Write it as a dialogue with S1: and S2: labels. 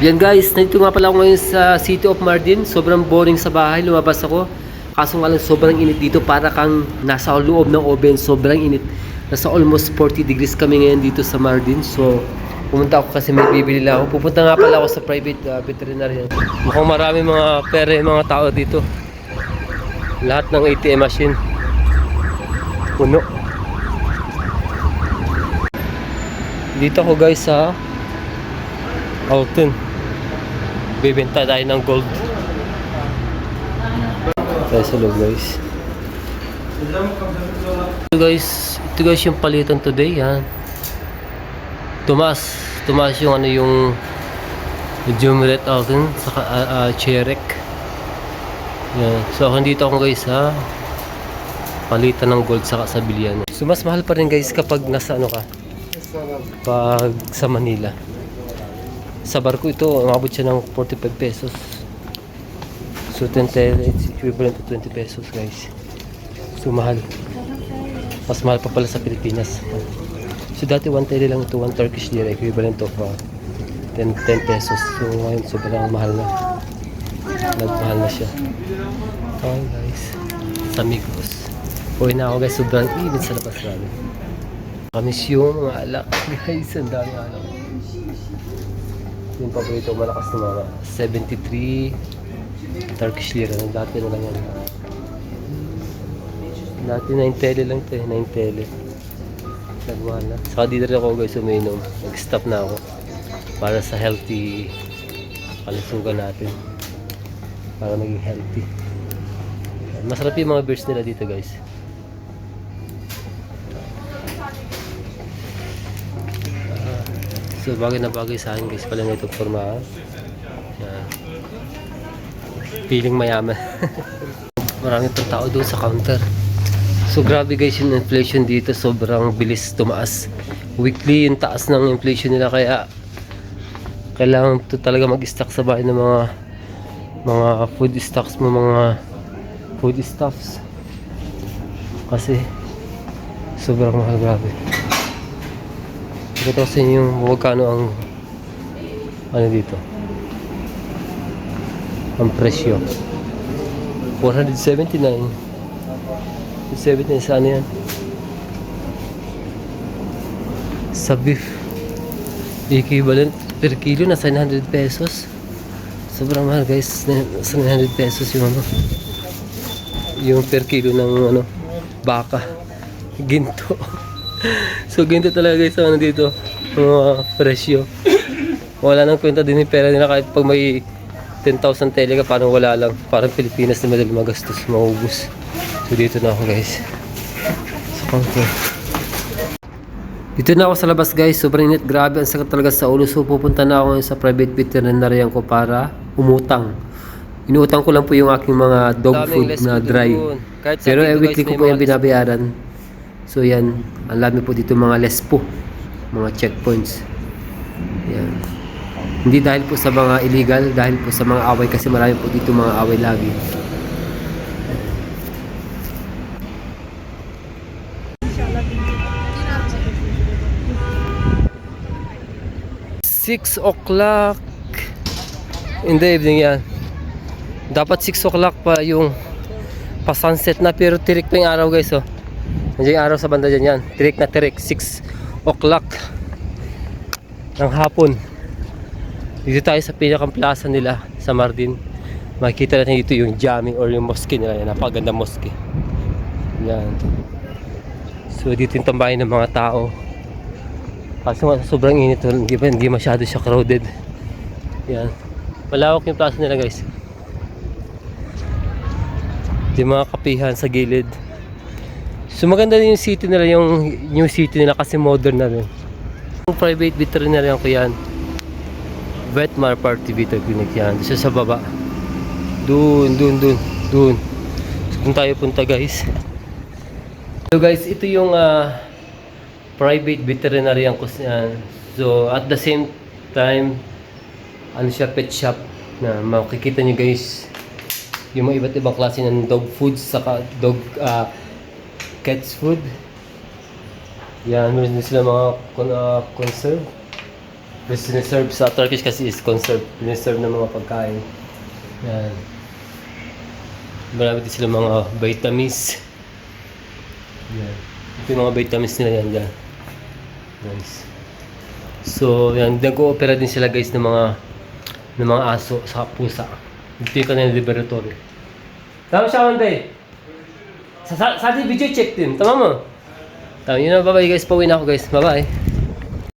S1: Yan guys, nandito nga pala ako ngayon sa City of Mardin. Sobrang boring sa bahay, lumabas ako. Kaso nga lang sobrang init dito para kang nasa loob ng oven. Sobrang init. Nasa almost 40 degrees kami ngayon dito sa Mardin. So, pumunta ako kasi may bibili lang ako. Pupunta nga pala ako sa private uh, veterinarian. Mukhang marami mga pere, mga tao dito. Lahat ng ATM machine. Puno. Dito ako guys sa Alton. Bibenta tayo ng gold. Tayo sa loob guys. Ito guys, ito guys yung palitan today yan. Tumas, tumas yung ano yung Jumret Alton sa uh, uh, Cherek. Yan. So ako dito ako guys sa palitan ng gold sa kasabilian. So mas mahal pa rin guys kapag nasa ano ka pag sa Manila. Sa barko ito, umabot siya ng 45 pesos. So 10 tele, it's equivalent to 20 pesos guys. So mahal. Mas mahal pa pala sa Pilipinas. So dati 1 tele lang ito, 1 Turkish lira, equivalent of uh, 10, 10 pesos. So ngayon sobrang mahal na. Nagmahal na siya. Okay guys. Sa Migros. Uwi na ako guys, sobrang init sa labas namin. Yung mga alak guys, ang dami alak. Yung paborito malakas na mga 73 Turkish lira. Dati na lang yan. Dati 9 tele lang ito eh, 9 tele. Nagmahal na. Saka di rin ako guys uminom. Nag-stop na ako. Para sa healthy kalusugan natin. Para maging healthy. Masarap yung mga beers nila dito guys. So bagay na bagay sa akin guys pala na itong forma. Yan. Feeling mayaman. Marami pang tao doon sa counter. So grabe guys yung inflation dito sobrang bilis tumaas. Weekly yung taas ng inflation nila kaya kailangan to talaga mag-stock sa bahay ng mga mga food stocks mo mga food stuffs kasi sobrang mahal grabe. Ito sa inyo magkano ang ano dito. Ang presyo. 479. 79 sa ano yan? Sa beef. Equivalent per kilo na 900 pesos. Sobrang mahal guys. Sa 900 pesos yung ano. Yung per kilo ng ano baka. Ginto. So ginto talaga guys ano dito mga presyo. Wala nang kwenta din yung pera nila kahit pag may 10,000 tele ka parang wala lang. Parang Pilipinas na madali magastos maubos. So dito na ako guys. Sa counter. Dito na ako sa labas guys. Sobrang init. Grabe ang sakit talaga sa ulo. So pupunta na ako sa private veterinarian ko para umutang. Inuutang ko lang po yung aking mga dog food na dry. pero eh, weekly ko po yung binabayaran So yan, ang dami po dito mga lespo, mga checkpoints. Yan. Hindi dahil po sa mga illegal, dahil po sa mga away kasi marami po dito mga away lagi. Six o'clock in the evening yan. Dapat 6 o'clock pa yung pa sunset na pero tirik pa yung araw guys oh. Nandiyan yung araw sa banda dyan yan. Tirik na tirik. 6 o'clock ng hapon. Dito tayo sa pinakang plaza nila sa Mardin. Makikita natin dito yung jamming or yung mosque nila. Yan, napaganda mosque. Yan. So dito yung tambahin ng mga tao. Nga sobrang init. Hindi, ba, hindi masyado siya crowded. Yan. Malawak yung plaza nila guys. Yung mga kapihan sa gilid. So maganda din yung city nila, yung new city nila kasi modern na rin. Yung private veterinarian ko yan. Vetmar Party Vita Clinic yan. Isa sa baba. Doon, doon, doon, doon. So kung tayo punta guys. So guys, ito yung ah, private veterinarian ko yan. So at the same time, ano siya, pet shop na makikita nyo guys yung mga iba't ibang klase ng dog foods saka dog ah, cats food. Yan, meron din sila mga uh, conserve. Tapos siniserve sa Turkish kasi is conserve. Siniserve ng mga pagkain. Yan. Marami din sila mga vitamins. Yan. Ito yung mga vitamins nila yan dyan. Guys. So, yan. Nag-oopera din sila guys ng mga ng mga aso sa pusa. Ito yung kanilang laboratory. Tama siya, Monday. Sa, sa, sa ating video check din. Tama mo? Tama, yun na. Bye-bye guys. Pauwi na ako guys. Bye-bye.